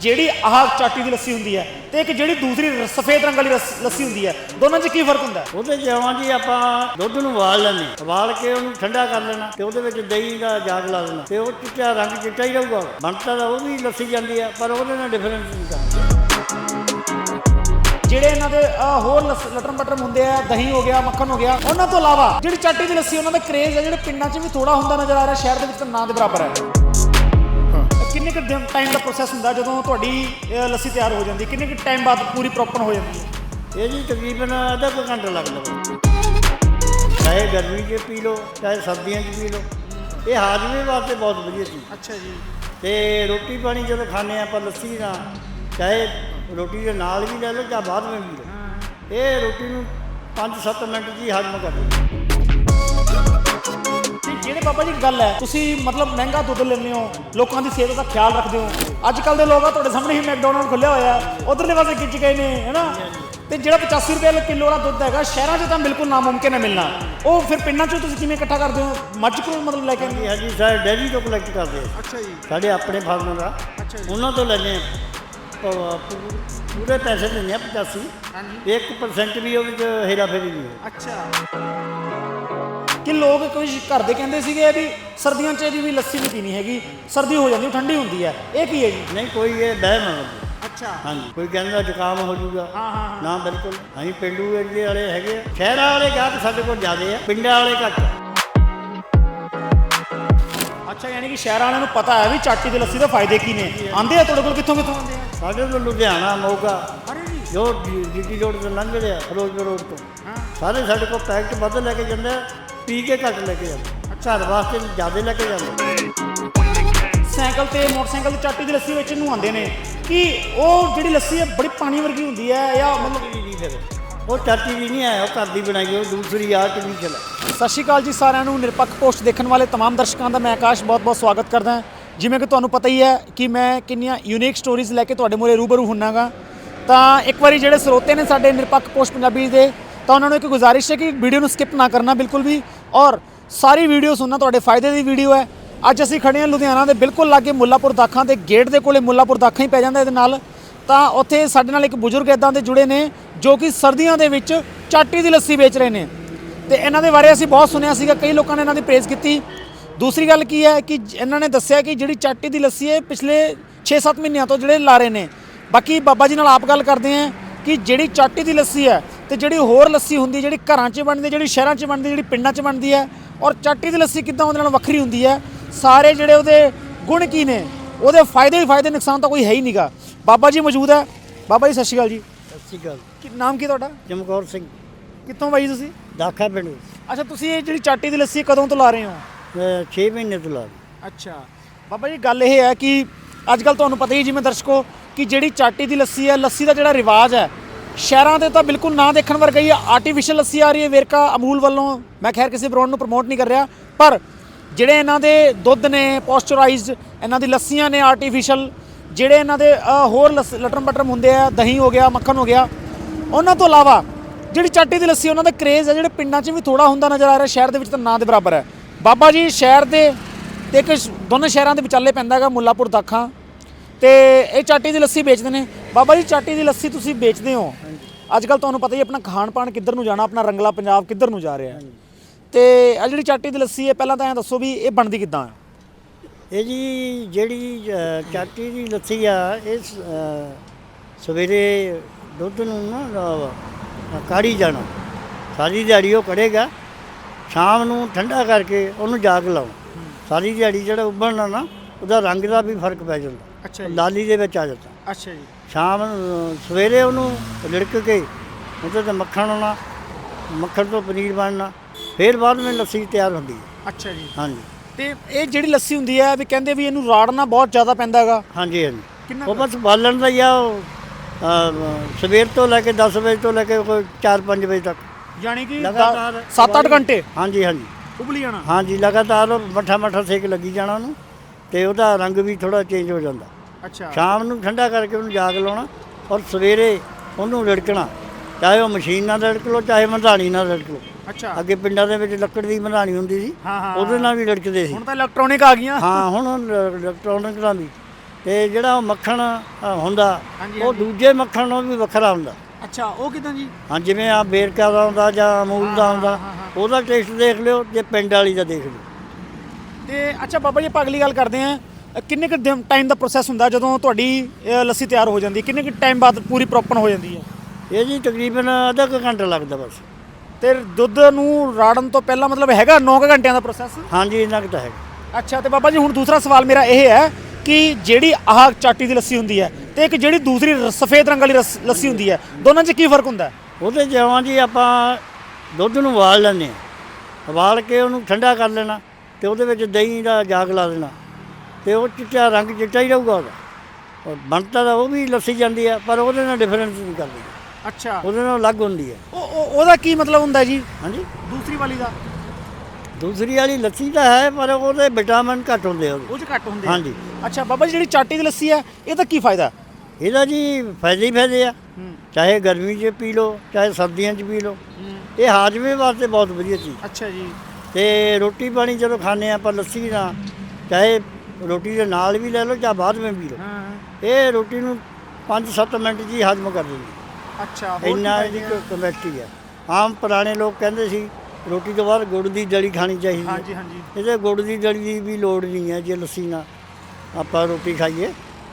ਜਿਹੜੀ ਆਹ ਚਾਟੀ ਦੀ ਲੱਸੀ ਹੁੰਦੀ ਹੈ ਤੇ ਇੱਕ ਜਿਹੜੀ ਦੂਸਰੀ ਰ- ਸਫੇਦ ਰੰਗ ਵਾਲੀ ਰਸ- ਲੱਸੀ ਹੁੰਦੀ ਹੈ ਦੋਨਾਂ 'ਚ ਕੀ ਫ਼ਰਕ ਹੁੰਦਾ? ਹੈ ਉਹਦੇ ਜਿਵੇਂ ਜੀ ਆਪਾਂ ਦੁੱਧ ਨੂੰ ਉਬਾਲ ਹਾਂ। ਉਬਾਲ ਕੇ ਉਹਨੂੰ ਠੰਡਾ ਕਰ ਲੈਣਾ ਤੇ ਉਹਦੇ ਵਿੱਚ ਦਹੀਂ ਦਾ ਜਾਗ ਲਾ ਦੇਣਾ ਤੇ ਉਹ ਚਿੱਟਾ ਰੰਗ ਚਿੱਟਾ ਹੀ ਰਹੂਗਾ। ਬਣਤਾ ਤਾਂ ਉਹ ਵੀ ਲੱਸੀ ਜਾਂਦੀ ਆ ਪਰ ਉਹਦੇ ਨਾਲ ਡਿਫਰੈਂਸ ਨਹੀਂ ਕਰਦਾ। ਜਿਹੜੇ ਇਹਨਾਂ ਦੇ ਅਹ, ਹੋਰ ਲਸ- ਲਟਰਮ ਬਟਰਮ ਹੁੰਦੇ ਆ ਦਹੀਂ ਹੋ ਗਿਆ ਮੱਖਣ ਹੋ ਗਿਆ ਉਹਨਾਂ ਤੋਂ ਇਲਾਵਾ ਜਿਹੜੀ ਚਾਟੀ ਦੀ ਲੱਸੀ ਉਹਨਾਂ ਦਾ ਕਰੇਜ਼ ਹੈ ਜਿਹੜੇ ਪਿੰਡਾਂ 'ਚ ਵੀ ਥੋੜਾ ਹੁੰਦਾ ਨਜ਼ਰ ਆ ਰਿਹਾ ਸ਼ਹਿਰ ਦੇ ਵਿੱਚ ਤਾਂ ਨਾ ਦੇ ਬਰਾਬਰ ਹੈ। ਕਿੰਨੇ ਕੁ ਟਾਈਮ ਦਾ ਪ੍ਰੋਸੈਸ ਹੁੰਦਾ ਜਦੋਂ ਤੁਹਾਡੀ ਲੱਸੀ ਤਿਆਰ ਹੋ ਜਾਂਦੀ? ਕਿੰਨੇ ਕੁ ਟਾਈਮ ਬਾਅਦ ਪੂਰੀ ਪ੍ਰੋਪਰ ਹੋ ਜਾਂਦੀ ਹੈ? ਇਹ ਜੀ ਤਕਰੀਬਨ ਅੱਧਾ ਕੁ ਘੰਟਾ ਲੱਗਦਾ ਵਾ। ਚਾਹੇ ਗਰਮੀ 'ਚ ਪੀ ਲਓ ਚਾਹੇ ਸਰਦੀਆਂ 'ਚ ਪੀ ਲਓ। ਇਹ ਹਾਜ਼ਮੇ ਵਾਸਤੇ ਬਹੁਤ ਵਧੀਆ ਚੀਜ਼ ਅੱਛਾ ਜੀ। ਤੇ ਰੋਟੀ ਪਾਣੀ ਜਦੋਂ ਖਾਂਦੇ ਹਾਂ ਆਪਾਂ ਲੱਸੀ ਨਾਲ ਚਾਹੇ ਰੋਟੀ ਦੇ ਨਾਲ ਵੀ ਲੈ ਲਓ ਜਾਂ ਬਾਅਦ ਵਿੱਚ ਵੀ ਲਓ। ਇਹ ਰੋਟੀ ਨੂੰ 5-7 ਮਿੰਟ 'ਚ ਹੀ ਹਜ਼ਮ ਕਰ ਦਿੰਦੀ। ਬਾਬਾ ਜੀ ਗੱਲ ਹੈ। ਤੁਸੀਂ ਮਤਲਬ ਮਹਿੰਗਾ ਦੁੱਧ ਲੈਂਦੇ ਹੋ ਲੋਕਾਂ ਦੀ ਸਿਹਤ ਦਾ ਖਿਆਲ ਰੱਖਦੇ ਹੋ। ਅੱਜ ਕੱਲ ਦੇ ਲੋਕ ਆ ਤੁਹਾਡੇ ਸਾਹਮਣੇ ਹੀ ਮੈਕਡੋਨਲਡ ਖੁੱਲਿਆ ਹੋਇਆ ਉਧਰਲੇ ਪਾਸੇ ਖਿੱਚ ਗਏ ਨੇ ਹੈਨਾ? ਤੇ ਜਿਹੜਾ 85 ਰੁਪਏ ਕਿਲੋ ਵਾਲਾ ਦੁੱਧ ਹੈਗਾ ਸ਼ਹਿਰਾਂ 'ਚ ਤਾਂ ਬਿਲਕੁਲ ਨਾਮੁਮਕਿਨ ਹੈ ਮਿਲਣਾ। ਉਹ ਫਿਰ ਪਿੰਡਾਂ 'ਚੋਂ ਤੁਸੀਂ ਕਿਵੇਂ ਇਕੱਠਾ ਕਰਦੇ ਹੋ? ਮੱਝ ਕੋਲ ਮਤਲਬ ਲੈ ਕੇ ਆਉਂਦੇ ਹੋ? ਹਾਂਜੀ ਸਾਰੇ ਡੈਰੀ ਤੋਂ ਕਲੈਕਟ ਕਰਦੇ ਆ। ਅੱਛਾ ਜੀ। ਸਾਡੇ ਆਪਣੇ ਫਾਰਮਰ ਦਾ। ਅੱਛਾ ਜੀ। ਉਹਨਾਂ ਤੋਂ ਲੈਂਦੇ ਆ। ਪੂਰੇ ਪੈਸੇ ਦਿੰਦੇ ਆ 85 ਹਾਂਜੀ। 1% ਵੀ ਉਹਦੇ 'ਚ ਹੇਰਾ ਫੇਰੀ ਨਹੀਂ ਅੱਛਾ। ਕਿ ਲੋਕ ਕੁਝ ਘਰ ਦੇ ਕਹਿੰਦੇ ਸੀਗੇ ਵੀ ਸਰਦੀਆਂ 'ਚ ਇਹਦੀ ਵੀ ਲੱਸੀ ਨਹੀਂ ਪੀਣੀ ਹੈਗੀ ਸਰਦੀ ਹੋ ਜਾਂਦੀ ਠੰਡੀ ਹੁੰਦੀ ਹੈ। ਇਹ ਕੀ ਹੈ ਜੀ? ਨਹੀਂ ਕੋਈ ਇਹ ਵਹਿਮ ਹੈ ਅੱਛਾ। ਹਾਂਜੀ ਕੋਈ ਕਹਿੰਦਾ ਜ਼ੁਕਾਮ ਹੋ ਜਾਊਗਾ। ਹਾਂ ਹਾਂ ਨਾ ਬਿਲਕੁਲ। ਅਸੀਂ ਪਿੰਡੂ ਏਰੀਏ ਵਾਲੇ ਹੈਗੇ ਆ। ਸ਼ਹਿਰਾਂ ਵਾਲੇ ਗਾਹਕ ਸਾਡੇ ਕੋਲ ਜ਼ਿਆਦੇ ਆ ਪਿੰਡਾਂ ਵਾਲੇ ਘੱਟ। ਆ। ਅੱਛਾ ਯਾਨੀ ਕਿ ਸ਼ਹਿਰ ਵਾਲਿਆਂ ਨੂੰ ਪਤਾ ਹੈ ਵੀ ਚਾਟੀ ਦੀ ਲੱਸੀ ਦੇ ਫਾਇਦੇ ਕੀ ਨੇ। ਆਂਦੇ ਆ ਤੁਹਾਡੇ ਕੋਲ? ਕਿੱਥੋਂ ਕਿੱਥੋਂ ਆਉਂਦੇ ਆ? ਸਾਡੇ ਤੋਂ ਲੁਧਿਆਣਾ ਮੋਗਾ। ਅਰੇ ਜੀ ਜੋ ਜੀਟੀ ਰੋਡ ਤੋਂ ਲੰਘਦੇ ਆ ਫਿਰੋਜ਼ਪੁਰ ਰੋਡ ਤੋਂ। ਹਾਂ। ਸਾਰੇ ਸਾਡੇ ਕੋਲ ਪੈਕਟ ਵੱਧ ਲੈ ਕੇ ਜਾਂਦੇ ਆ। ਪੀ ਕੇ ਘੱਟ ਲੈ ਕੇ ਜਾਂਦੇ ਘਰ ਵਾਸਤੇ ਜ਼ਿਆਦਾ ਲੈ ਕੇ ਜਾਂਦੇ ਸਾਈਕਲ ਤੇ ਮੋਟਰਸਾਈਕਲ ਤੇ ਚਾਟੀ ਦੀ ਲੱਸੀ ਵਿੱਚ ਨੂੰ ਆਉਂਦੇ ਨੇ ਕਿ ਉਹ ਜਿਹੜੀ ਲੱਸੀ ਹੈ ਬੜੀ ਪਾਣੀ ਵਰਗੀ ਹੁੰਦੀ ਹੈ ਜਾਂ ਮਤਲਬ ਨਹੀਂ ਫਿਰ ਉਹ ਚਾਚੀ ਜੀ ਨਹੀਂ ਆਇਆ ਉਹ ਘਰ ਦੀ ਬਣਾਈ ਉਹ ਦੂਸਰੀ ਆਰਟੀਫੀਸ਼ਲ ਹੈ ਸਤਿ ਸ਼੍ਰੀ ਅਕਾਲ ਜੀ ਸਾਰਿਆਂ ਨੂੰ ਨਿਰਪੱਖ ਪੋਸਟ ਦੇਖਣ ਵਾਲੇ तमाम ਦਰਸ਼ਕਾਂ ਦਾ ਮੈਂ ਆਕਾਸ਼ ਬਹੁਤ-ਬਹੁਤ ਸਵਾਗਤ ਕਰਦਾ ਹਾਂ ਜਿਵੇਂ ਕਿ ਤੁਹਾਨੂੰ ਪਤਾ ਹੀ ਹੈ ਕਿ ਮੈਂ ਕਿੰਨੀਆਂ ਯੂਨੀਕ ਸਟੋਰੀਜ਼ ਲੈ ਕੇ ਤੁਹਾਡੇ ਮੂਹਰੇ ਰੂਬਰੂ ਹੁੰਨਾਗਾ ਤਾਂ ਇੱਕ ਵਾਰੀ ਜਿਹੜੇ ਸਰੋਤੇ ਨੇ ਸਾਡੇ ਨਿਰਪੱਖ ਪੋਸਟ ਪੰਜਾਬੀ ਦੇ ਤਾਂ ਉਹਨਾਂ ਨੂੰ ਇੱਕ ਗੁਜ਼ਾਰਿਸ਼ ਹੈ ਕਿ ਵੀਡੀਓ ਨੂੰ ਸਕਿਪ ਨਾ ਕਰਨਾ ਬਿਲਕੁਲ ਵੀ। ਔਰ ਸਾਰੀ ਵੀਡੀਓ ਸੁਣਨਾ ਤੁਹਾਡੇ ਫਾਇਦੇ ਦੀ ਵੀਡੀਓ ਹੈ। ਅੱਜ ਅਸੀਂ ਖੜੇ ਹਾਂ ਲੁਧਿਆਣਾ ਦੇ ਬਿਲਕੁਲ ਲਾਗੇ ਮੁੱਲਾਪੁਰ ਦਾਖਾਂ ਦੇ ਗੇਟ ਦੇ ਕੋਲੇ। ਮੁੱਲਾਪੁਰ ਦਾਖਾਂ ਹੀ ਪੈ ਜਾਂਦਾ ਇਹਦੇ ਨਾਲ। ਤਾਂ ਉੱਥੇ ਸਾਡੇ ਨਾਲ ਇੱਕ ਬਜ਼ੁਰਗ ਇਦਾਂ ਦੇ ਜੁੜੇ ਨੇ, ਜੋ ਕਿ ਸਰਦੀਆਂ ਦੇ ਵਿੱਚ ਚਾਟੀ ਦੀ ਲੱਸੀ ਵੇਚ ਰਹੇ ਨੇ। ਤੇ ਇਹਨਾਂ ਦੇ ਬਾਰੇ ਅਸੀਂ ਬਹੁਤ ਸੁਣਿਆ ਸੀਗਾ, ਕਈ ਲੋਕਾਂ ਨੇ ਇਹਨਾਂ ਦੀ ਪ੍ਰੇਜ਼ ਕੀਤੀ। ਦੂਸਰੀ ਗੱਲ ਕੀ ਹੈ ਕਿ ਇਹਨਾਂ ਨੇ ਦੱਸਿਆ ਕਿ ਜਿਹੜੀ ਚਾਟੀ ਦੀ ਲੱਸੀ ਹੈ ਪਿਛਲੇ 6-7 ਮਹੀਨਿਆਂ ਤੋਂ ਜਿਹੜੇ ਲਾ ਰਹੇ ਨੇ। ਬਾਕੀ ਬਾਬਾ ਜੀ ਨਾਲ ਆਪ ਗੱਲ ਕਰਦੇ ਆਂ ਕਿ ਜਿਹੜੀ ਚਾਟੀ ਦੀ ਲੱਸੀ ਹੈ ਤੇ ਜਿਹੜੀ ਹੋਰ ਲੱਸੀ ਹੁੰਦੀ ਜਿਹੜੀ ਘਰਾਂ 'ਚ ਬਣਦੀ ਜਿਹੜੀ ਸ਼ਹਿਰਾਂ 'ਚ ਬਣਦੀ ਜਿਹੜੀ ਪਿੰਡਾਂ 'ਚ ਬਣਦੀ ਹੈ ਔਰ ਚਾਟੀ ਦੀ ਲੱਸੀ ਕਿੱਦਾਂ ਉਹਦੇ ਨਾਲ ਵੱਖਰੀ ਹੁੰਦੀ ਹੈ ਸਾਰੇ ਜਿਹੜੇ ਉਹਦੇ ਗੁਣ ਕੀ ਨੇ ਉਹਦੇ ਫਾਇਦੇ ਹੀ ਫਾਇਦੇ ਨੁਕਸਾਨ ਤਾਂ ਕੋਈ ਹੈ ਹੀ ਨਹੀਂਗਾ ਬਾਬਾ ਜੀ ਮੌਜੂਦ ਹੈ। ਬਾਬਾ ਜੀ ਸਤਿ ਸ਼੍ਰੀ ਅਕਾਲ ਜੀ। ਸਤਿ ਸ਼੍ਰੀ ਅਕਾਲ। ਕੀ ਨਾਮ ਕੀ ਤੁਹਾਡਾ? ਚਮਕੌਰ ਸਿੰਘ। ਕਿੱਥੋਂ ਬਾਈ ਤੁਸੀਂ? ਦਾਖਾ ਪਿੰਡ। ਅੱਛਾ ਤੁਸੀਂ ਇਹ ਜਿਹੜੀ ਚਾਟੀ ਦੀ ਲੱਸੀ ਕਦੋਂ ਤੋਂ ਲਾ ਰਹੇ ਹੋ? 6 ਮਹੀਨੇ ਤੋਂ ਲਾ। ਅੱਛਾ। ਬਾਬਾ ਜੀ ਗੱਲ ਇਹ ਹੈ ਕਿ ਅੱਜ ਕੱਲ ਤੁਹਾਨੂੰ ਪਤਾ ਹੈ ਜਿਵੇਂ ਦਰਸ਼ਕੋ ਕਿ ਜਿਹੜੀ ਚਾਟੀ ਦੀ ਲੱਸੀ ਹੈ ਲੱਸੀ ਦਾ ਜਿਹੜਾ ਰਿਵਾਜ ਹੈ ਸ਼ਹਿਰਾਂ ਦੇ ਤਾਂ ਬਿਲਕੁਲ ਨਾ ਦੇਖਣ ਵਰਗਾ ਹੀ ਆਰਟੀਫੀਸ਼ੀਅਲ ਲੱਸੀ ਆ ਰਹੀ ਹੈ ਵੇਰਕਾ ਅਮੂਲ ਵੱਲੋਂ। ਮੈਂ ਖੈਰ ਕਿਸੇ ਬ੍ਰਾਂਡ ਨੂੰ ਪ੍ਰਮੋਟ ਨਹੀਂ ਕਰ ਰਿਹਾ, ਪਰ ਜਿਹੜੇ ਇਹਨਾਂ ਦੇ ਦੁੱਧ ਨੇ ਪੋਸਚਰਾਈਜ਼ਡ ਇਹਨਾਂ ਦੀ ਲੱਸੀਆਂ ਨੇ ਆਰਟੀਫੀਸ਼ੀਅਲ ਜਿਹੜੇ ਇਹਨਾਂ ਦੇ ਹੋਰ ਲੱਸ- ਲਟਰਮ ਬਟਰਮ ਹੁੰਦੇ ਆ, ਦਹੀਂ ਹੋ ਗਿਆ, ਮੱਖਣ ਹੋ ਗਿਆ, ਉਹਨਾਂ ਤੋਂ ਇਲਾਵਾ ਜਿਹੜੀ ਚਾਟੀ ਦੀ ਲੱਸੀ ਉਹਨਾਂ ਦਾ ਕਰੇਜ਼ ਹੈ ਜਿਹੜੇ ਪਿੰਡਾਂ 'ਚ ਵੀ ਥੋੜਾ ਹੁੰਦਾ ਨਜ਼ਰ ਆ ਰਿਹਾ, ਸ਼ਹਿਰ ਦੇ ਵਿੱਚ ਤਾਂ ਨਾਂ ਦੇ ਬਰਾਬਰ ਹੈ। ਬਾਬਾ ਜੀ, ਸ਼ਹਿਰ ਦੇ ਤੇ ਇੱਕ ਸ਼- ਦੋਨੇ ਸ਼ਹਿਰਾਂ ਦੇ ਵਿਚਾਲੇ ਪੈਂਦਾ ਹੈਗਾ, ਮੁੱਲਾਪੁਰ ਦਾਖਾਂ। ਤੇ ਇਹ ਚਾਟੀ ਦੀ ਲੱਸੀ ਵੇਚਦੇ ਨੇ। ਬਾਬਾ ਜੀ, ਚਾਟੀ ਦੀ ਲੱਸੀ ਤੁਸੀਂ ਵੇਚਦੇ ਹੋ। ਅੱਜ ਕੱਲ ਤੁਹਾਨੂੰ ਪਤਾ ਹੀ ਆਪਣਾ ਖਾਣ ਪਾਣ ਕਿੱਧਰ ਨੂੰ ਜਾਣਾ ਆਪਣਾ ਰੰਗਲਾ ਪੰਜਾਬ ਕਿੱਧਰ ਨੂੰ ਜਾ ਰਿਹਾ ਹੈ। ਤੇ ਆ ਜਿਹੜੀ ਚਾਟੀ ਦੀ ਲੱਸੀ ਹੈ ਪਹਿਲਾਂ ਤਾਂ ਐਂ ਦੱਸੋ ਵੀ ਇਹ ਬਣਦੀ ਕਿੱਦਾਂ ਹੈ? ਇਹ ਜੀ ਜਿਹੜੀ ਅ, ਚਾਟੀ ਦੀ ਲੱਸੀ ਆ ਇਹ ਸ- ਅ, ਸਵੇਰੇ ਦੁੱਧ ਨੂੰ ਨਾ ਅ, ਕਾੜੀ ਜਾਣਾ। ਸਾਰੀ ਦਿਹਾੜੀ ਉਹ ਕੜੇਗਾ ਸ਼ਾਮ ਨੂੰ ਠੰਡਾ ਕਰਕੇ ਉਹਨੂੰ ਜਾਗ ਲਾਓ। ਸਾਰੀ ਦਿਹਾੜੀ ਜਿਹੜਾ ਉਬਲਣਾ ਨਾ ਉਹਦਾ ਰੰਗ ਦਾ ਵੀ ਫ਼ਰਕ ਪੈ ਜਾਂਦਾ। ਅੱਛਾ ਲਾਲੀ ਦੇ ਵਿੱਚ ਆ ਜਾਂਦਾ। ਅੱਛਾ ਜੀ। ਸ਼ਾਮ ਨੂੰ ਸਵੇਰੇ ਉਹਨੂੰ ਲਿੜਕ ਕੇ ਉਹਦੇ ਤੇ ਮੱਖਣ ਆਉਣਾ ਮੱਖਣ ਤੋਂ ਪਨੀਰ ਬਣਨਾ ਫਿਰ ਬਾਅਦ ਵਿੱਚ ਲੱਸੀ ਤਿਆਰ ਹੁੰਦੀ ਹੈ। ਅੱਛਾ ਜੀ। ਹਾਂਜੀ। ਤੇ ਇਹ ਜਿਹੜੀ ਲੱਸੀ ਹੁੰਦੀ ਹੈ ਵੀ ਕਹਿੰਦੇ ਵੀ ਇਹਨੂੰ ਰਾੜਨਾ ਬਹੁਤ ਜ਼ਿਆਦਾ ਪੈਂਦਾ ਹੈਗਾ। ਹਾਂਜੀ ਹਾਂਜੀ। ਕਿੰਨਾ ਉਹ ਬਸ ਬਾਲਣ ਦਾ ਹੀ ਆ ਉਹ, ਅ, ਸਵੇਰ ਤੋਂ ਲੈ ਕੇ 10 ਵਜੇ ਤੋਂ ਲੈ ਕੇ ਕੋਈ 4-5 ਵਜੇ ਤੱਕ। ਯਾਨੀ ਕਿ ਲਗਾਤਾਰ 7-8 ਘੰਟੇ? ਹਾਂਜੀ ਹਾਂਜੀ। ਉਬਲੀ ਜਾਣਾ? ਹਾਂਜੀ ਲਗਾਤਾਰ ਮੱਠਾ ਮੱਠਾ ਸੇਕ ਲੱਗੀ ਜਾਣਾ ਉਹਨੂੰ ਤੇ ਉਹਦਾ ਰੰਗ ਵੀ ਥੋੜਾ ਚੇਂਜ ਹੋ ਜਾਂਦਾ। ਅੱਛਾ। ਸ਼ਾਮ ਨੂੰ ਠੰਡਾ ਕਰਕੇ ਉਹਨੂੰ ਜਾਗ ਲਾਉਣਾ ਔਰ ਸਵੇਰੇ ਉਹਨੂੰ ਰਿੜਕਣਾ ਚਾਹੇ ਉਹ ਮਸ਼ੀਨ ਨਾਲ ਰਿੜਕ ਲਓ ਚਾਹੇ ਮਧਾਣੀ ਨਾਲ ਰਿੜਕ ਲਓ। ਅੱਛਾ। ਅੱਗੇ ਪਿੰਡਾਂ ਦੇ ਵਿੱਚ ਲੱਕੜ ਦੀ ਮਧਾਣੀ ਹੁੰਦੀ ਸੀ ਉਹਦੇ ਨਾਲ ਵੀ ਰਿੜਕਦੇ ਸੀ। ਹੁਣ ਤਾਂ ਇਲੈਕਟ੍ਰੋਨਿਕ ਆ ਗਈਆਂ। ਹਾਂ ਹੁਣ ਇਲੈਕਟ੍ਰੋਨਿਕ ਨਾਲ ਵੀ ਤੇ ਜਿਹੜਾ ਮੱਖਣ ਹੁੰਦਾ ਉਹ। ਦੂਜੇ ਮੱਖਣ ਨਾਲੋਂ ਵੀ ਵੱਖਰਾ ਹੁੰਦਾ। ਅੱਛਾ ਉਹ ਕਿਦਾਂ ਜੀ? ਹਾਂ ਜਿਵੇਂ ਆ ਬੇਰਕਾ ਦਾ ਹੁੰਦਾ ਜਾਂ ਅਮੂਲ ਦਾ ਹੁੰਦਾ। ਉਹਦਾ ਟੇਸਟ ਦੇਖ ਲਿਓ ਤੇ ਪਿੰਡ ਵਾਲੀ ਦਾ ਦੇਖ ਲਿਓ। ਤੇ ਅੱਛਾ ਬਾਬਾ ਜੀ ਆਪਾਂ ਅਗਲੀ ਗੱਲ ਕਰਦੇ ਆਂ ਕਿੰਨੇ ਕੁ ਟਾਈਮ ਦਾ ਪ੍ਰੋਸੈਸ ਹੁੰਦਾ ਜਦੋਂ ਤੁਹਾਡੀ ਅ, ਲੱਸੀ ਤਿਆਰ ਹੋ ਜਾਂਦੀ? ਹੈ ਕਿੰਨੇ ਕੁ ਟਾਈਮ ਬਾਅਦ ਪੂਰੀ ਪ੍ਰੋਪਰ ਹੋ ਜਾਂਦੀ ਹੈ? ਇਹ ਜੀ ਤਕਰੀਬਨ ਅੱਧਾ ਕੁ ਘੰਟਾ ਲੱਗਦਾ ਬਸ। ਤੇ ਦੁੱਧ ਨੂੰ ਰਾੜਨ ਤੋਂ ਪਹਿਲਾਂ ਮਤਲਬ ਹੈਗਾ 9 ਘੰਟਿਆਂ ਦਾ ਪ੍ਰੋਸੈਸ ਹਾਂਜੀ ਇੰਨਾ ਕੁ ਤਾਂ ਹੈਗਾ। ਅੱਛਾ ਤੇ ਬਾਬਾ ਜੀ ਹੁਣ ਦੂਸਰਾ ਸਵਾਲ ਮੇਰਾ ਇਹ ਹੈ ਕਿ ਜਿਹੜੀ ਆਹ ਚਾਟੀ ਦੀ ਲੱਸੀ ਹੁੰਦੀ ਹੈ ਤੇ ਇੱਕ ਜਿਹੜੀ ਦੂਸਰੀ ਰ- ਸਫੇਦ ਰੰਗ ਵਾਲੀ ਰਸ- ਲੱਸੀ ਹੁੰਦੀ ਹੈ ਦੋਨਾਂ 'ਚ ਕੀ ਫ਼ਰਕ ਹੁੰਦਾ? ਹੈ ਉਹਦੇ ਜਿਵੇਂ ਜੀ ਆਪਾਂ ਦੁੱਧ ਨੂੰ ਉਬਾਲ ਲੈਂਦੇ ਹਾਂ। ਉਬਾਲ ਕੇ ਉਹਨੂੰ ਠੰਡਾ ਕਰ ਲੈਣਾ ਤੇ ਉਹਦੇ ਵਿੱਚ ਦਹੀਂ ਦਾ ਜਾਗ ਲਾ ਦੇਣਾ। ਤੇ ਉਹ ਚਿੱਟਾ ਰੰਗ ਚਿੱਟਾ ਹੀ ਰਹੂਗਾ ਉਹਦਾ। ਔਰ ਬਣਤਾ ਤਾਂ ਉਹ ਵੀ ਲੱਸੀ ਜਾਂਦੀ ਹੈ ਪਰ ਉਹਦੇ ਨਾਲ ਡਿਫਰੈਂਸ ਨਹੀਂ ਕਰਦੀ। ਅੱਛਾ। ਉਹਦੇ ਨਾਲ ਅਲੱਗ ਹੁੰਦੀ ਹੈ ਉਹ ਉਹ- ਉਹਦਾ ਕੀ ਮਤਲਬ ਹੁੰਦਾ ਜੀ? ਹਾਂਜੀ? ਦੂਸਰੀ ਵਾਲੀ ਦਾ? ਦੂਸਰੀ ਵਾਲੀ ਲੱਸੀ ਤਾਂ ਹੈ ਪਰ ਉਹਦੇ ਵਿਟਾਮਿਨ ਘੱਟ ਹੁੰਦੇ ਆ ਉਹਦੇ। ਉਹ 'ਚ ਘੱਟ ਹੁੰਦੇ ਆ? ਹਾਂਜੀ। ਅੱਛਾ ਬਾਬਾ ਜੀ ਜਿਹੜੀ ਚਾਟੀ ਦੀ ਲੱਸੀ ਹੈ ਇਹਦਾ ਕੀ ਫਾਇਦਾ? ਇਹਦਾ ਜੀ ਫਾਇਦੇ ਹੀ ਫਾਇਦੇ ਆ। ਹੂੰ। ਚਾਹੇ ਗਰਮੀ 'ਚ ਪੀ ਲਓ ਚਾਹੇ ਸਰਦੀਆਂ 'ਚ ਪੀ ਲਓ। ਇਹ ਹਾਜ਼ਮੇ ਵਾਸਤੇ ਬਹੁਤ ਵਧੀਆ ਚੀਜ਼। ਅੱਛਾ ਜੀ। ਤੇ ਰੋਟੀ ਪਾਣੀ ਜਦੋਂ ਖਾਂਦੇ ਆ ਆਪਾਂ ਲੱਸੀ ਨਾਲ ਚਾਹੇ ਰੋਟੀ ਦੇ ਨਾਲ ਵੀ ਲੈ ਲਓ ਚਾਹੇ ਬਾਅਦ ਵਿੱਚ ਵੀ ਲਓ। ਹਾਂ। ਇਹ ਰੋਟੀ ਨੂੰ 5-7 ਮਿੰਟ ਹੀ ਹਜ਼ਮ ਕਰ ਦਿੰਦੀ। ਅੱਛਾ ਹੋਰ ਕੀ ਇੰਨਾ ਇਹਦੀ ਆ? ਕਮੈਸਟੀ ਹੈ ਆਮ ਪੁਰਾਣੇ ਲੋਕ ਕਹਿੰਦੇ ਸੀ ਰੋਟੀ ਤੋਂ ਬਾਅਦ ਗੁੜ ਦੀ ਜੜੀ ਖਾਣੀ ਚਾਹੀਦੀ ਹੈ। ਹਾਂਜੀ ਹਾਂਜੀ। ਇਹਦੇ ਗੁੜ ਦੀ ਜੜੀ ਦੀ ਵੀ ਲੋੜ ਨਹੀਂ ਹੈ ਜੇ ਲੱਸੀ ਨਾਲ ਆਪਾਂ ਰੋਟੀ ਖਾਈਏ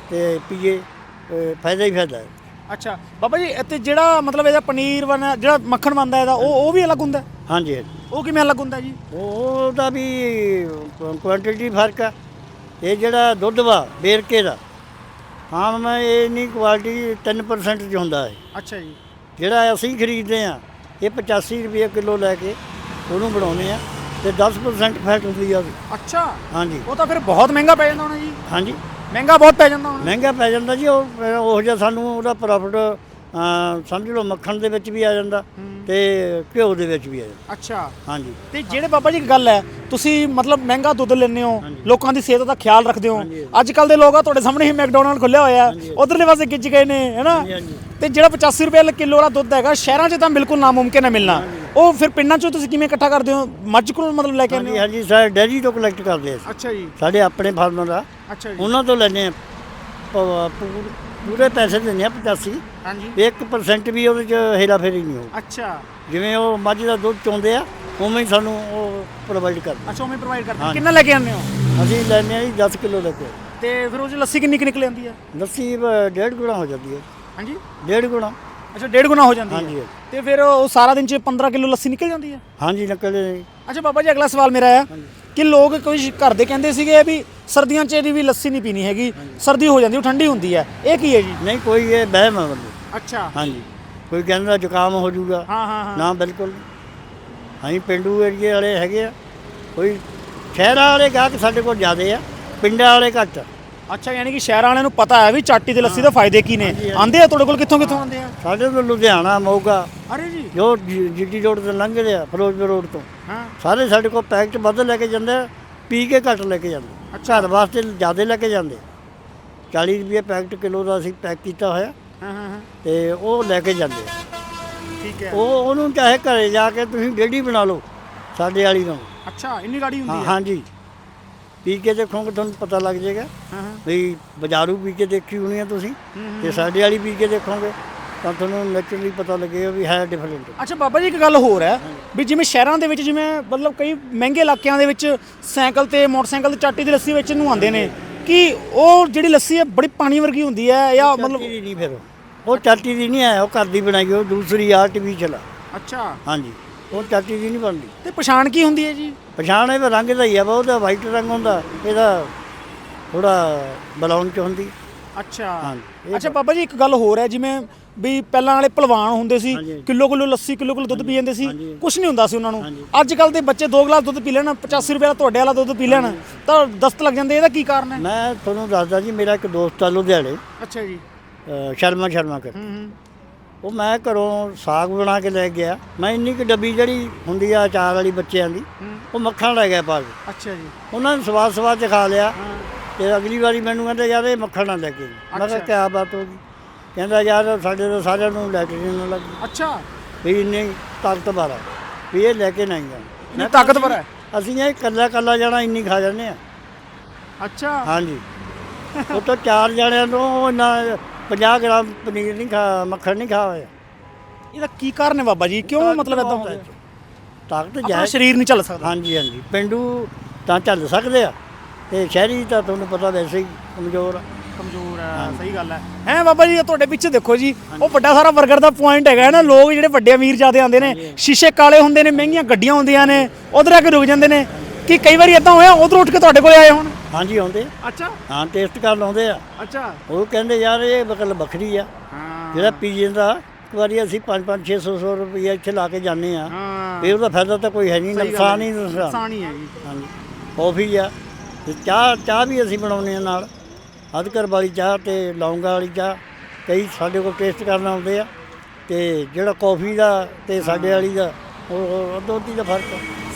ਤੇ ਪੀਏ ਅਹ ਫਾਇਦਾ ਹੀ ਫਾਇਦਾ ਹੈ। ਅੱਛਾ ਬਾਬਾ ਜੀ ਤੇ ਜਿਹੜਾ ਮਤਲਬ ਇਹਦਾ ਪਨੀਰ ਬਣਾ ਜਿਹੜਾ ਮੱਖਣ ਬਣਦਾ ਇਹਦਾ ਉਹ ਉਹ ਵੀ ਅਲੱਗ ਹੁੰਦਾ? ਹੈ? ਹਾਂਜੀ ਹਾਂਜੀ। ਉਹ ਕਿਵੇਂ ਅਲੱਗ ਹੁੰਦਾ ਜੀ? ਉਹ- ਉਹਦਾ ਵੀ ਕੁਆਂਟੀਟੀ ਫ਼ਰਕ ਆ। ਇਹ ਜਿਹੜਾ ਦੁੱਧ ਵਾ ਬੇਰਕੇ ਦਾ ਆਮ ਮੈਂ ਇਹ ਨਹੀਂ ਕੁਆਲਿਟੀ 3% ਚ ਹੁੰਦਾ ਹੈ ਅੱਛਾ ਜੀ। ਜਿਹੜਾ ਅਸੀਂ ਖਰੀਦਦੇ ਆ ਇਹ 85 ਰੁਪਏ ਕਿਲੋ ਲੈ ਕੇ ਉਹਨੂੰ ਬਣਾਉਂਦੇ ਆ ਤੇ 10% ਫੈਟ ਹੁੰਦੀ ਆ ਉਹਦੀ। ਅੱਛਾ। ਹਾਂਜੀ। ਉਹ ਤਾਂ ਫਿਰ ਬਹੁਤ ਮਹਿੰਗਾ ਪੈ ਜਾਂਦਾ ਹੋਣਾ ਜੀ। ਹਾਂਜੀ। ਮਹਿੰਗਾ ਬਹੁਤ ਪੈ ਜਾਂਦਾ ਹੋਣਾ। ਮਹਿੰਗਾ ਪੈ ਜਾਂਦਾ ਜੀ ਉਹ ਉਹ ਜਿਹਾ ਸਾਨੂੰ ਉਹਦਾ ਪ੍ਰੋਫਿਟ ਸਮਝ ਲਓ ਮੱਖਣ ਦੇ ਵਿੱਚ ਵੀ ਆ ਜਾਂਦਾ। ਤੇ ਘਿਓ ਦੇ ਵਿੱਚ ਵੀ ਜਾਂਦਾ। ਅੱਛਾ। ਹਾਂਜੀ। ਤੇ ਜਿਹੜੇ ਬਾਬਾ ਜੀ ਇੱਕ ਗੱਲ ਹੈ ਤੁਸੀਂ ਮਤਲਬ ਮਹਿੰਗਾ ਦੁੱਧ ਲੈਂਦੇ ਹੋ। ਲੋਕਾਂ ਦੀ ਸਿਹਤ ਦਾ ਖਿਆਲ ਰੱਖਦੇ ਹੋ। ਅੱਜ ਕੱਲ ਦੇ ਲੋਕ ਆ ਤੁਹਾਡੇ ਸਾਹਮਣੇ ਹੀ ਮੈਕਡੋਨਲਡ ਖੁੱਲਿਆ ਹੋਇਆ। ਉਧਰਲੇ ਪਾਸੇ ਗਿੱਜ ਗਏ ਨੇ ਹੈਨਾ। ਤੇ ਜਿਹੜਾ 85 ਰੁਪਏ ਕਿਲੋ ਵਾਲਾ ਦੁੱਧ ਹੈਗਾ ਸ਼ਹਿਰਾਂ 'ਚ ਤਾਂ ਬਿਲਕੁਲ ਨਾਮੁਮਕਿਨ ਹੈ ਮਿਲਣਾ। ਉਹ ਫਿਰ ਪਿੰਡਾਂ 'ਚੋਂ ਤੁਸੀਂ ਕਿਵੇਂ ਇਕੱਠਾ ਕਰਦੇ ਹੋ? ਮੱਝ ਕੋਲ ਮਤਲਬ ਲੈ ਕੇ ਆਉਂਦੇ ਹਾਂਜੀ ਹੋ? ਹਾਂਜੀ ਸਾਡੇ ਡੈਰੀ ਤੋਂ ਕਲੈਕਟ ਕਰਦੇ ਆ। ਅੱਛਾ ਜੀ। ਸਾਡੇ ਆਪਣੇ ਫਾਰਮਰ ਆ। ਅੱਛਾ ਜੀ। ਉਹਨਾਂ ਤੋਂ ਲੈਨੇ ਆ ਪੂਰੇ ਪੈਸੇ ਦਿੰਦੇ ਆ 85 ਹਾਂਜੀ। 1% ਵੀ ਉਹਦੇ ਚ ਹੇਰਾ ਫੇਰੀ ਨਹੀਂ ਹੋਊ। ਅੱਛਾ। ਜਿਵੇਂ ਉਹ ਮੱਝ ਦਾ ਦੁੱਧ ਚੋਂਦੇ ਆ ਉਵੇਂ ਹੀ ਸਾਨੂੰ ਉਹ ਪ੍ਰੋਵਾਈਡ ਕਰਦੇ ਅੱਛਾ ਉਵੇਂ ਪ੍ਰੋਵਾਈਡ ਕਰਦੇ। ਕਿੰਨਾ ਲੈ ਕੇ ਆਉਂਦੇ ਹੋ? ਅਸੀਂ ਲੈਨੇ ਆ ਜੀ 10 ਕਿਲੋ ਲੈ ਕੇ। ਤੇ ਫਿਰ ਉਹ 'ਚ ਲੱਸੀ ਕਿੰਨੀ ਕੁ ਨਿਕਲ ਆਉਂਦੀ ਹੈ ਲੱਸੀ ਡੇਢ ਗੁਣਾ ਹੋ ਜਾਂਦੀ ਹੈ। ਹਾਂਜੀ। ਡੇਢ ਗੁਣਾ। ਅੱਛਾ ਡੇਢ ਗੁਣਾ ਹੋ ਜਾਂਦੀ ਹਾਂਜੀ। ਹੈ ਤੇ ਫਿਰ ਉਹ ਸਾਰਾ ਦਿਨ 'ਚ 15 ਕਿਲੋ ਲੱਸੀ ਨਿਕਲ ਜਾਂਦੀ ਹੈ? ਹਾਂਜੀ ਨਕਲ ਅੱਛਾ ਬਾਬਾ ਜੀ ਅਗਲਾ ਸਵਾਲ ਮੇਰਾ ਹੈ ਕਿ ਲੋਕ ਕੋਈ ਘਰ ਦੇ ਕਹਿੰਦੇ ਸੀਗੇ ਵੀ ਸਰਦੀਆਂ 'ਚ ਇਹਦੀ ਵੀ ਲੱਸੀ ਨਹੀਂ ਪੀਣੀ ਹੈਗੀ ਸਰਦੀ ਹੋ ਜਾਂਦੀ ਉਹ ਠੰਡੀ ਹੁੰਦੀ ਹੈ। ਇਹ ਕੀ ਹੈ ਜੀ? ਨਹੀਂ ਕੋਈ ਇਹ ਵਹਿਮ ਹੈ ਬੰਦੇ। ਅੱਛਾ। ਹਾਂਜੀ। ਕੋਈ ਕਹਿੰਦਾ ਜ਼ੁਕਾਮ ਹੋ ਜਾਊਗਾ। ਹਾਂ ਹਾਂ ਹਾਂ। ਨਾ ਬਿਲਕੁਲ। ਅਸੀਂ ਪਿੰਡੂ ਏਰੀਏ ਵਾਲੇ ਹੈਗੇ ਆ। ਕੋਈ ਸ਼ਹਿਰਾਂ ਵਾਲੇ ਗਾਹਕ ਸਾਡੇ ਕੋਲ ਜ਼ਿਆਦੇ ਆ ਪਿੰਡਾਂ ਵਾਲੇ ਘੱਟ ਆ। ਅੱਛਾ ਯਾਨੀ ਕਿ ਸ਼ਹਿਰਾਂ ਵਾਲਿਆਂ ਨੂੰ ਪਤਾ ਹੈ ਵੀ ਚਾਟੀ ਦੀ ਲੱਸੀ ਦੇ ਫਾਇਦੇ ਕੀ ਨੇ। ਆਂਦੇ ਆ ਤੁਹਾਡੇ ਕੋਲ? ਕਿੱਥੋਂ ਕਿੱਥੋਂ ਆਂਦੇ ਆ? ਸਾਡੇ ਤੋਂ ਲੁਧਿਆਣਾ ਮੋਗਾ। ਅਰੇ ਜੀ। ਜੋ ਜੀਟੀ ਰੋਡ ਤੋਂ ਲੰਘਦੇ ਆ ਫਿਰੋਜ਼ਪੁਰ ਰੋਡ ਤੋਂ। ਹਾਂ। ਸਾਰੇ ਸਾਡੇ ਕੋਲ ਪੈਕਟ ਵੱਧ ਲੈ ਕੇ ਜਾਂਦੇ ਆ, ਪੀ ਕੇ ਘੱਟ ਲੈ ਕੇ ਜਾਂਦੇ। ਅੱਛਾ। ਘਰ ਵਾਸਤੇ ਜ਼ਿਆਦਾ ਲੈ ਕੇ ਜਾਂਦੇ। 40 ਰੁਪਏ ਪੈਕਟ ਕਿਲੋ ਦਾ ਅਸੀਂ ਪੈਕ ਕੀਤਾ ਹੋਇਆ। ਹਾਂ ਹਾਂ ਤੇ ਉਹ ਲੈ ਕੇ ਜਾਂਦੇ। ਠੀਕ ਹੈ। ਉਹ ਉਹਨੂੰ ਚਾਹੇ ਘਰੇ ਜਾ ਕੇ ਤੁਸੀਂ ਡੇਢੀ ਬਣਾ ਲਓ ਸਾਡੇ ਵਾਲੀ ਨੂੰ। ਅੱਛਾ ਇੰਨੀ ਗਾੜੀ ਹੁੰਦੀ ਹੈ ਹਾਂਜੀ। ਪੀ ਕੇ ਦੇਖੋਗੇ ਤੁਹਾਨੂੰ ਪਤਾ ਲੱਗ ਜਾਏਗਾ ਹਾਂ ਹਾਂ। ਵੀ ਬਾਜ਼ਾਰੂ ਪੀ ਕੇ ਦੇਖੀ ਹੋਣੀ ਆ ਤੁਸੀਂ। ਤੇ ਸਾਡੇ ਵਾਲੀ ਪੀ ਕੇ ਦੇਖੋਗੇ। ਤਾਂ ਤੁਹਾਨੂੰ ਨੈਚੁਰਲੀ ਪਤਾ ਲੱਗੇਗਾ ਵੀ ਹੈ ਡਿਫਰੈਂਟ ਅੱਛਾ ਬਾਬਾ ਜੀ ਇੱਕ ਗੱਲ ਹੋਰ ਹੈ ਵੀ ਜਿਵੇਂ ਸ਼ਹਿਰਾਂ ਦੇ ਵਿੱਚ ਜਿਵੇਂ ਮਤਲਬ ਕਈ ਮਹਿੰਗੇ ਇਲਾਕਿਆਂ ਦੇ ਵਿੱਚ ਸਾਈਕਲ ਤੇ ਮੋਟਰਸਾਈਕਲ ਤੇ ਚਾਟੀ ਦੀ ਲੱਸੀ ਵਿੱਚ ਨੂੰ ਆਉਂਦੇ ਨੇ ਕਿ ਉਹ ਜਿਹੜੀ ਲੱਸੀ ਹੈ ਬੜੀ ਪਾਣੀ ਵਰਗੀ ਹੁੰਦੀ ਹੈ ਜਾਂ ਮਤਲਬ ਮਤਲਬ ਨਹੀਂ ਫਿਰ ਉਹ। ਚਾਟੀ ਦੀ ਨਹੀਂ ਹੈ ਉਹ ਘਰ ਦੀ ਬਣਾਈ ਉਹ ਦੂਸਰੀ ਆਰਟੀਫੀਸ਼ਲ ਆ ਅੱਛਾ। ਹਾਂਜੀ ਉਹ ਚਾਟੀ ਦੀ ਨਹੀਂ ਬਣਦੀ। ਤੇ ਪਛਾਣ ਕੀ ਹੁੰਦੀ ਹੈ ਜੀ? ਪਛਾਣ ਇਹ ਰੰਗ ਦਾ ਹੀ ਆ ਉਹਦਾ ਵਾਈਟ ਰੰਗ ਹੁੰਦਾ ਇਹਦਾ ਥੋੜਾ ਬਰਾਊਨ ਚ ਹੁੰਦੀ। ਅੱਛਾ। ਹਾਂਜੀ, ਅੱਛਾ ਬਾਬਾ ਜੀ ਇੱਕ ਗੱਲ ਹੋਰ ਹੈ ਜਿਵੇਂ ਵੀ ਪਹਿਲਾਂ ਵਾਲੇ ਪਹਿਲਵਾਨ ਹੁੰਦੇ ਸੀ। ਕਿਲੋ ਕਿਲੋ ਲੱਸੀ ਕਿਲੋ ਕਿਲੋ ਦੁੱਧ ਪੀ ਜਾਂਦੇ ਸੀ। ਕੁਝ ਨਹੀਂ ਹੁੰਦਾ ਸੀ ਉਹਨਾਂ ਨੂੰ। ਅੱਜ ਕੱਲ ਦੇ ਬੱਚੇ 2 ਗਲਾਸ ਦੁੱਧ ਪੀ ਲੈਣ 85 ਰੁਪਏ ਦਾ ਤੁਹਾਡੇ ਵਾਲਾ ਦੁੱਧ ਪੀ ਲੈਣ ਤਾਂ ਦਸਤ ਲੱਗ ਜਾਂਦੇ ਇਹਦਾ ਕੀ ਕਾਰਨ ਹੈ? ਮੈਂ ਤੁਹਾਨੂੰ ਦੱਸਦਾ ਜੀ ਮੇਰਾ ਇੱਕ ਦੋਸਤ ਆ ਲੁਧਿਆਣੇ। ਅੱਛਾ ਜੀ। ਸ਼ਰਮਾ ਸ਼ਰਮਾ ਕਰ ਉਹ ਮੈਂ ਘਰੋਂ ਸਾਗ ਬਣਾ ਕੇ ਲੈ ਗਿਆ। ਮੈਂ ਇੰਨੀ ਕੁ ਡੱਬੀ ਜਿਹੜੀ ਹੁੰਦੀ ਆ ਅਚਾਰ ਵਾਲੀ ਬੱਚਿਆਂ ਦੀ। ਉਹ ਮੱਖਣ ਲੈ ਗਿਆ ਪਾ ਕੇ। ਅੱਛਾ ਜੀ। ਉਹਨਾਂ ਨੇ ਸਵਾਦ ਸਵਾਦ ਚ ਖਾ ਲਿਆ। ਤੇ ਅਗਲੀ ਵਾਰੀ ਮੈਨੂੰ ਕਹਿੰਦੇ ਯਾਰ ਇਹ ਮੱਖਣ ਨਾ ਲੈ ਕੇ। ਮੈਂ ਕਿਹਾ। ਕਿਆ ਬਾਤ ਹੋ ਗਈ। ਕਹਿੰਦਾ ਯਾਰ ਸਾਡੇ ਤਾਂ ਸਾਰਿਆਂ ਨੂੰ ਲੈਟਰੀਨ ਨਾਲ ਲੱਗੀ ਅੱਛਾ। ਵੀ ਇੰਨੀ ਤਾਕਤਵਰ ਆ ਵੀ ਇਹ ਲੈ ਕੇ ਨਹੀਂ ਜਾਣਾ। ਇੰਨੀ ਤਾਕਤਵਰ ਹੈ? ਅਸੀਂ ਇਹ ਕੱਲਾ ਕੱਲਾ ਜਾਣਾ ਇੰਨੀ ਖਾ ਜਾਂਦੇ ਆ। ਅੱਛਾ। ਹਾਂਜੀ। ਉਹ ਤੋਂ ਚਾਰ ਜਣਿਆਂ ਤੋਂ ਨਾ 50 ਗ੍ਰਾਮ ਪਨੀਰ ਨਹੀਂ ਖਾ ਮੱਖਣ ਨਹੀਂ ਖਾ ਹੋਇਆ। ਇਹਦਾ ਕੀ ਕਾਰਨ ਹੈ ਬਾਬਾ ਜੀ? ਕਿਉਂ ਮਤਲਬ ਇਦਾਂ ਹੋ ਰਿਹਾ ਤਾਕਤ ਜਾਇ ਸਰੀਰ ਨਹੀਂ ਚੱਲ ਸਕਦਾ। ਹਾਂਜੀ ਹਾਂਜੀ। ਪਿੰਡੂ ਤਾਂ ਚੱਲ ਸਕਦੇ ਆ। ਤੇ ਸ਼ਹਿਰੀ ਤਾਂ ਤੁਹਾਨੂੰ ਪਤਾ ਵੈਸੇ ਹੀ ਕਮਜ਼ੋਰ ਆ। ਕਮਜ਼ੋਰ ਸਹੀ ਗੱਲ ਹੈ। ਹੈ ਬਾਬਾ ਜੀ ਤੁਹਾਡੇ ਪਿੱਛੇ ਦੇਖੋ ਜੀ ਉਹ ਵੱਡਾ ਸਾਰਾ 버ਗਰ ਦਾ ਪੁਆਇੰਟ ਹੈਗਾ ਨਾ ਲੋਕ ਜਿਹੜੇ ਵੱਡੇ ਅਮੀਰ ਜਿਆਦੇ ਆਉਂਦੇ ਨੇ ਸ਼ੀਸ਼ੇ ਕਾਲੇ ਹੁੰਦੇ ਨੇ ਮਹਿੰਗੀਆਂ ਗੱਡੀਆਂ ਹੁੰਦੀਆਂ ਨੇ ਉਧਰ ਆ ਕੇ ਰੁਕ ਜਾਂਦੇ ਨੇ। ਕਿ ਕਈ ਵਾਰੀ ਇਦਾਂ ਹੋਇਆ ਉਧਰ ਉੱਠ ਕੇ ਤੁਹਾਡੇ ਕੋਲੇ ਆਏ ਹੁਣ? ਹਾਂਜੀ ਆਉਂਦੇ। ਅੱਛਾ। ਹਾਂ ਟੇਸਟ ਕਰਨ ਆਉਂਦੇ ਆ। ਅੱਛਾ। ਉਹ ਕਹਿੰਦੇ ਯਾਰ ਇਹ ਬਕਲ ਵੱਖਰੀ ਆ। ਜਿਹੜਾ ਪੀਜੇ ਦਾ ਇੱਕ ਵਾਰੀ ਅਸੀਂ 5-5 600 ਰੁਪਏ ਇੱਥੇ ਲਾ ਕੇ ਜਾਂਦੇ ਆ। ਇਹ ਉਹਦਾ ਫਾਇਦਾ ਤਾਂ ਕੋਈ ਹੈ ਨਹੀਂ ਨੁਕਸਾਨ ਹੈ। ਨੁਕਸਾਨ। ਨੁਕਸਾਨ ਹੀ ਹੈ ਜੀ। ਹਾਂਜੀ। ਕੌਫੀ ਆ। ਤੇ ਚਾਹ ਚਾਹ ਵੀ ਅਸੀਂ ਬਣਾਉਂਦੇ ਆ ਨਾਲ। ਅਧਕਰ ਵਾਲੀ ਚਾਹ ਤੇ ਲੌਂਗਾ ਵਾਲੀ ਚਾਹ ਕਈ ਸਾਡੇ ਕੋਲ ਟੇਸਟ ਕਰਨ ਆਉਂਦੇ ਆ ਤੇ ਜਿਹੜਾ ਕੌਫੀ ਦਾ ਤੇ ਸਾਡੇ ਵਾਲੀ ਦਾ ਉਹ ਅੱਧੋ ਅੱਧੀ ਦਾ ਫ਼ਰਕ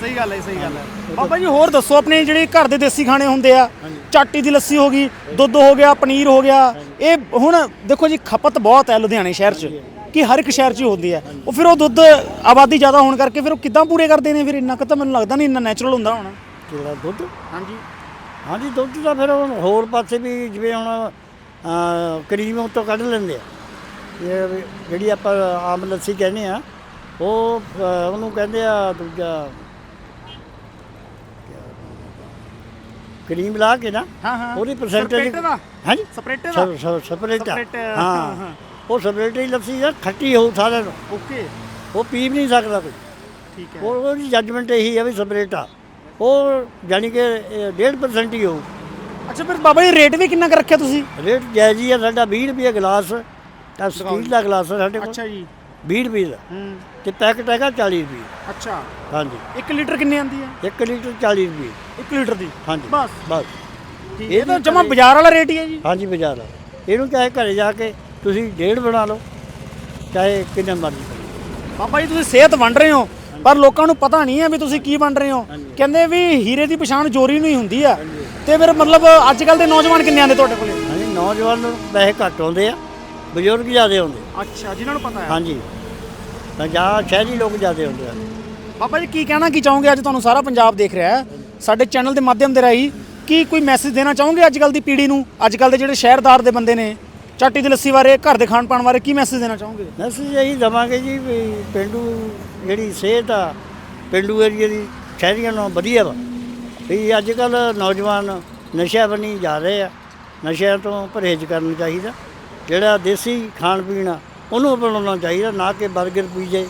ਸਹੀ ਗੱਲ ਹੈ ਸਹੀ ਗੱਲ ਹੈ। ਬਾਬਾ ਜੀ ਹੋਰ ਦੱਸੋ ਆਪਣੇ ਜਿਹੜੇ ਘਰ ਦੇ ਦੇਸੀ ਖਾਣੇ ਹੁੰਦੇ ਆ ਚਾਟੀ ਦੀ ਲੱਸੀ ਹੋ ਗਈ ਦੁੱਧ ਹੋ ਗਿਆ ਪਨੀਰ ਹੋ ਗਿਆ ਇਹ ਹੁਣ ਦੇਖੋ ਜੀ ਖਪਤ ਬਹੁਤ ਹੈ ਲੁਧਿਆਣੇ ਸ਼ਹਿਰ 'ਚ ਕਿ ਹਰ ਇੱਕ ਸ਼ਹਿਰ 'ਚ ਹੀ ਹੁੰਦੀ ਹੈ। ਉਹ ਫਿਰ ਉਹ ਦੁੱਧ ਆਬਾਦੀ ਜ਼ਿਆਦਾ ਹੋਣ ਕਰਕੇ ਫਿਰ ਉਹ ਕਿੱਦਾਂ ਪੂਰੇ ਕਰਦੇ ਨੇ ਫਿਰ? ਇੰਨਾ ਕੁ ਤਾਂ ਮੈਨੂੰ ਲੱਗਦਾ ਨਹੀਂ ਇੰਨਾ ਨੈਚੁਰਲ ਹੁੰਦਾ ਹੋਣਾ। ਜਿਹੜਾ ਦੁੱਧ? ਹਾਂਜੀ। ਹਾਂਜੀ ਦੁੱਧ ਦਾ ਫਿਰ ਹੁਣ ਹੋਰ ਪਾਸੇ ਵੀ ਜਿਵੇਂ ਹੁਣ ਕਰੀਮ ਤੋਂ ਕੱਢ ਲੈਂਦੇ ਆ। ਇਹ ਜਿਹੜੀ ਆਪਾਂ ਆਮ ਲੱਸੀ ਕਹਿੰਦੇ ਆ ਉਹ ਉਹਨੂੰ ਕਹਿੰਦੇ ਆ ਦੂਜਾ ਕਰੀਮ ਲਾ ਕੇ ਨਾ ਉਹਦੀ ਪਰਸੈਂਟੇਜ ਦਾ? ਹਾਂਜੀ। ਸਪਰੇਟੇ ਦਾ? ਸਪਰੇਟਾ। ਹਾਂ। ਉਹ ਸਪਰੇਟੇ ਲੱਸੀ ਆ ਖੱਟੀ ਹੋਊ ਸਾਰਿਆਂ ਨੂੰ। ਓਕੇ। ਉਹ ਪੀ ਵੀ ਨਹੀਂ ਸਕਦਾ ਕੋਈ। ਠੀਕ ਹੈ। ਉਹ ਉਹਦੀ ਜੱਜਮੈਂਟ ਇਹੀ ਆ ਵੀ ਸਪਰੇਟਾ। ਉਹ ਯਾਨੀ ਕਿ 1.5% ਹੀ ਹੋਊ। ਅੱਛਾ ਫਿਰ ਬਾਬਾ ਜੀ ਰੇਟ ਵੀ ਕਿੰਨਾ ਕਰ ਰੱਖਿਆ ਤੁਸੀਂ? ਰੇਟ ਜਾਇਜ਼ ਹੀ ਆ ਸਾਡਾ 20 ਰੁਪਏ ਗਲਾਸ ਤਾਂ ਸਟੀਲ ਦਾ ਗਲਾਸ ਆ ਸਾਡੇ ਕੋਲ। ਅੱਛਾ ਜੀ। 20 ਰੁਪਏ ਦਾ। ਹੂੰ। ਤੇ ਪੈਕਟ ਹੈਗਾ 40 ਰੁਪਏ। ਅੱਛਾ। ਹਾਂਜੀ। 1 ਲੀਟਰ ਕਿੰਨੇ ਆਂਦੀ ਹੈ? 1 ਲੀਟਰ 40 ਰੁਪਏ। 1 ਲੀਟਰ ਦੀ? ਹਾਂਜੀ। ਬਸ। ਬਸ। ਹੈ। ਇਹ ਤਾਂ ਜਮਾ ਬਾਜ਼ਾਰ ਵਾਲਾ ਰੇਟ ਹੀ ਹੈ ਜੀ। ਹਾਂਜੀ ਬਾਜ਼ਾਰ ਆ। ਇਹਨੂੰ ਚਾਹੇ ਘਰੇ ਜਾ ਕੇ ਤੁਸੀਂ ਡੇਢ ਬਣਾ ਲਓ ਚਾਹੇ ਕਿੰਨੇ ਮਰਜ਼ੀ। ਬਾਬਾ ਜੀ ਤੁਸੀਂ ਸਿਹਤ ਵੰਡ ਰਹੇ ਹੋ। ਪਰ ਲੋਕਾਂ ਨੂੰ ਪਤਾ ਨਹੀਂ ਹੈ ਵੀ ਤੁਸੀਂ ਕੀ ਵੰਡ ਰਹੇ ਹੋ। ਕਹਿੰਦੇ ਵੀ ਹੀਰੇ ਦੀ ਪਛਾਣ ਚੋਰੀ ਨੂੰ ਹੀ ਹੁੰਦੀ ਆ। ਤੇ ਫਿਰ ਮਤਲਬ ਅੱਜ ਕੱਲ ਦੇ ਨੌਜਵਾਨ ਕਿੰਨੇ ਆਂਦੇ ਤੁਹਾਡੇ ਕੋਲੇ? ਹਾਂਜੀ ਨੌਜਵਾਨ ਪੈਸੇ ਘੱਟ ਆਉਂਦੇ ਆ ਬਜ਼ੁਰਗ ਜ਼ਿਆਦੇ ਆਉਂਦੇ ਅੱਛਾ ਜਿਨ੍ਹਾਂ ਨੂੰ ਪਤਾ ਹਾਂਜੀ। ਤਾਂ ਜਾਂ ਸ਼ਹਿਰੀ ਲੋਕ ਜ਼ਿਆਦੇ ਆਉਂਦੇ ਆ। ਬਾਬਾ ਜੀ ਕੀ ਕਹਿਣਾ ਕੀ ਚਾਹੋਗੇ? ਅੱਜ ਤੁਹਾਨੂੰ ਸਾਰਾ ਪੰਜਾਬ ਦੇਖ ਰਿਹਾ ਹੈ। ਸਾਡੇ ਚੈਨਲ ਦੇ ਮਾਧਿਅਮ ਦੇ ਰਾਹੀਂ ਕੀ ਕੋਈ ਮੈਸੇਜ ਦੇਣਾ ਚਾਹੋਗੇ ਅੱਜ ਕੱਲ ਦੀ ਪੀੜ੍ਹੀ ਨੂੰ? ਅੱਜ ਕੱਲ ਦੇ ਜਿਹੜੇ ਸ਼ਹਿਰਦਾਰ ਦੇ ਬੰਦੇ ਨੇ ਚਾਟੀ ਦੀ ਲੱਸੀ ਬਾਰੇ ਘਰ ਦੇ ਖਾਣ ਪਾਣ ਬਾਰੇ ਕੀ ਮੈਸੇਜ ਦੇਣਾ ਚਾਹੋਗੇ? ਅਸੀਂ ਇਹੀ ਦਵਾਂਗੇ ਜੀ ਵੀ ਪਿੰਡੂ ਜਿਹੜੀ ਸਿਹਤ ਆ ਪਿੰਡੂ ਏਰੀਏ ਦੀ ਸ਼ਹਿਰੀਆਂ ਨਾਲੋਂ ਵਧੀਆ ਵਾ। ਵੀ ਅੱਜ ਕੱਲ ਨੌਜਵਾਨ ਨਸ਼ਿਆਂ ਬਣੀ ਜਾ ਰਹੇ ਆ। ਨਸ਼ਿਆਂ ਤੋਂ ਪਰਹੇਜ਼ ਕਰਨਾ ਚਾਹੀਦਾ। ਜਿਹੜਾ ਦੇਸੀ ਖਾਣ ਪੀਣ ਆ ਉਹਨੂੰ ਅਪਣਾਉਣਾ ਚਾਹੀਦਾ ਨਾ ਕਿ 버ਗਰ ਪੀਜੇ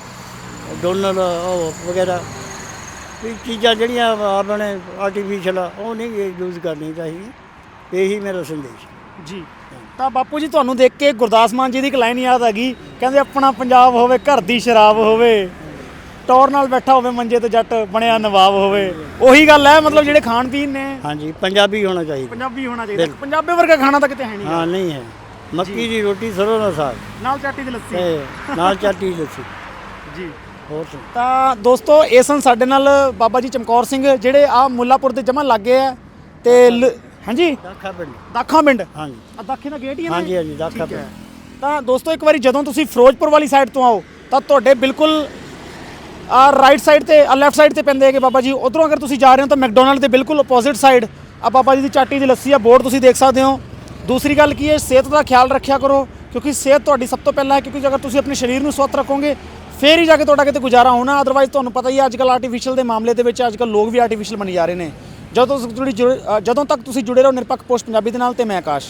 ਡੋਨਲ ਉਹ ਵਗੈਰਾ। ਵੀ ਚੀਜ਼ਾਂ ਜਿਹੜੀਆਂ ਆਪਣੇ ਆਰਟੀਫੀਸ਼ੀਅਲ ਆ ਉਹ ਨਹੀਂ ਯੂਜ਼ ਕਰਨੀ ਚਾਹੀਦੀ ਇਹੀ ਮੇਰਾ ਸੰਦੇਸ਼। ਜੀ। ਤਾਂ ਬਾਪੂ ਜੀ ਤੁਹਾਨੂੰ ਦੇਖ ਕੇ ਗੁਰਦਾਸ ਮਾਨ ਜੀ ਦੀ ਇੱਕ ਲਾਈਨ ਯਾਦ ਆ ਗਈ। ਕਹਿੰਦੇ ਆਪਣਾ ਪੰਜਾਬ ਹੋਵੇ ਘਰ ਦੀ ਸ਼ਰਾਬ ਹੋਵੇ। ਟੌਰ ਨਾਲ ਬੈਠਾ ਹੋਵੇ ਮੰਜੇ ਤੇ ਜੱਟ ਬਣਿਆ ਨਵਾਬ ਹੋਵੇ। ਉਹੀ ਗੱਲ ਹੈ ਮਤਲਬ ਜਿਹੜੇ ਖਾਣ ਪੀਣ ਨੇ। ਹਾਂਜੀ ਪੰਜਾਬੀ ਹੋਣਾ ਚਾਹੀਦਾ। ਪੰਜਾਬੀ ਹੋਣਾ ਚਾਹੀਦਾ। ਪੰਜਾਬੀ ਵਰਗਾ ਖਾਣਾ ਤਾਂ ਕਿਤੇ ਹੈ ਨਹੀਂ। ਹਾਂ ਨਹੀਂ ਹੈ। ਮੱਕੀ ਦੀ ਰੋਟੀ ਸਰੋਂ ਦਾ ਸਾਗ। ਨਾਲ ਚਾਟੀ ਦੀ ਲੱਸੀ। ਤੇ ਨਾਲ ਚਾਟੀ ਲੱਸੀ। ਜੀ। ਹੋਰ ਸੁਣ ਤਾਂ ਦੋਸਤੋ ਇਹ ਸਨ ਸਾਡੇ ਨਾਲ ਬਾਬਾ ਜੀ ਚਮਕੌਰ ਸਿੰਘ ਜਿਹੜੇ ਆ ਮੁੱਲਾਪੁਰ ਦੇ ਜਮਾ ਲੱਗੇ ਆ ਤੇ ਲ- ਹਾਂਜੀ? ਦਾਖਾ ਪਿੰਡ। ਦਾਖਾ ਪਿੰਡ? ਹਾਂਜੀ। ਆ ਦਾਖੇ ਦਾ ਗੇਟ ਹੀ ਹੈ ਨਾ ਹਾਂਜੀ ਹਾਂਜੀ ਦਾਖਾ। ਪਿੰਡ। ਤਾਂ ਦੋਸਤੋ ਇੱਕ ਵਾਰੀ ਜਦੋਂ ਤੁਸੀਂ ਫਿਰੋਜ਼ਪੁਰ ਵਾਲੀ ਸਾਈਡ ਤੋਂ ਆਓ ਤਾਂ ਤੁਹਾਡੇ ਬਿਲਕੁਲ ਆ ਰਾਈਟ ਸਾਈਡ ਤੇ ਆ ਲੈਫਟ ਸਾਈਡ ਤੇ ਪੈਂਦੇ ਹੈਗੇ ਬਾਬਾ ਜੀ। ਉਧਰੋਂ ਅਗਰ ਤੁਸੀਂ ਜਾ ਰਹੇ ਹੋ ਤਾਂ ਮੈਕਡੋਨਲਡ ਦੇ ਬਿਲਕੁਲ ਆਪੋਜ਼ਿਟ ਸਾਈਡ ਆ ਬਾਬਾ ਜੀ ਦੀ ਚਾਟੀ ਦੀ ਲੱਸੀ ਆ ਬੋਰਡ ਤੁਸੀਂ ਦੇਖ ਸਕਦੇ ਹੋ। ਦੂਸਰੀ ਗੱਲ ਕੀ ਹੈ ਸਿਹਤ ਦਾ ਖਿਆਲ ਰੱਖਿਆ ਕਰੋ ਕਿਉਂਕਿ ਸਿਹਤ ਤੁਹਾਡੀ ਸਭ ਤੋਂ ਪਹਿਲਾਂ ਹੈ ਕਿਉਂਕਿ ਅਗਰ ਤੁਸੀਂ ਆਪਣੇ ਸਰੀਰ ਨੂੰ ਸਵਸਥ ਰੱਖੋਗੇ ਫੇਰ ਹੀ ਜਾ ਕੇ ਤੁਹਾਡਾ ਕਿਤੇ ਗੁਜ਼ਾਰਾ ਹੋਣਾ। ਅਦਰਵਾਈਜ਼ ਤੁਹਾਨੂੰ ਪਤਾ ਹੀ ਹੈ ਅੱਜ ਕੱਲ ਆਰਟੀਫੀਸ਼ੀਅਲ ਦੇ ਮਾਮਲੇ ਦੇ ਵਿੱਚ ਅੱਜ ਕੱਲ ਲੋਕ ਵੀ ਆਰਟੀਫੀਸ਼ੀਅਲ ਬਣੀ ਜਾ ਰਹੇ ਨੇ। ਜਦੋਂ ਤੁਸੀਂ ਜੁੜੇ- ਅ, ਜਦੋਂ ਤੱਕ ਤੁਸੀਂ ਜੁੜੇ ਰਹੋ ਨਿਰਪੱਖ ਪੋਸਟ ਪੰਜਾਬੀ ਦੇ ਨਾਲ ਤੇ ਮੈਂ ਆਕਾਸ਼।